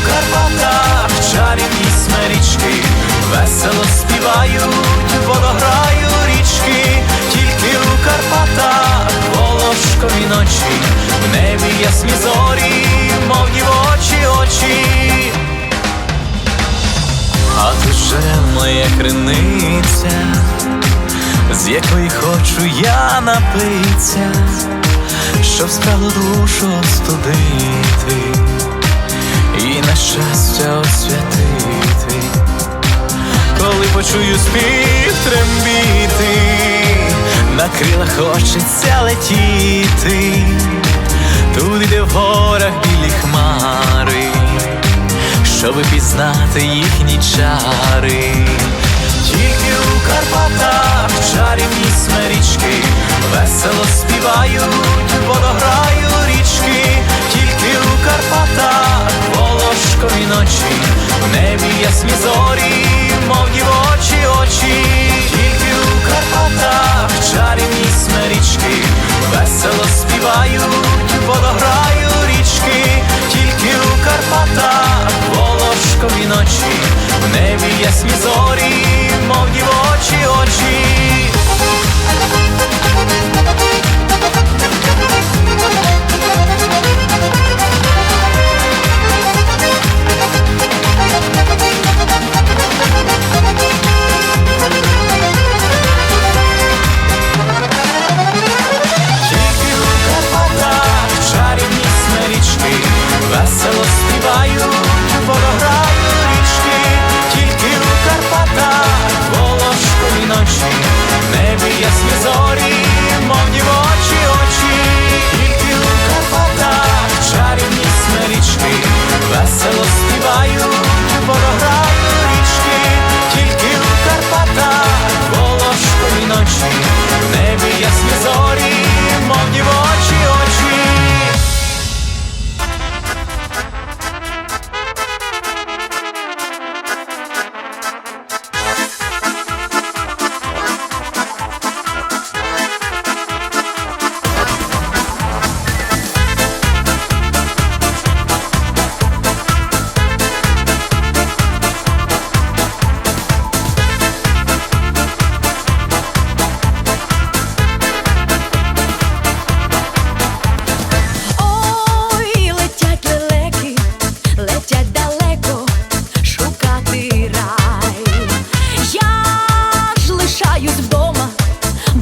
У Карпатах чарівні смерічки весело співають, водограю річки, тільки у Карпатах волошкові ночі, в небі ясні зорі, мов дівочі очі. А тут же моя криниця, з якої хочу я напитися, щоб спраглу душу остудити коли почую спів трембіти, на крилах хочеться летіти, туди, де в горах білі хмари, щоби пізнати їхні чари. Тільки у Карпатах чарівні смерічки tesori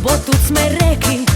бо тут смереки.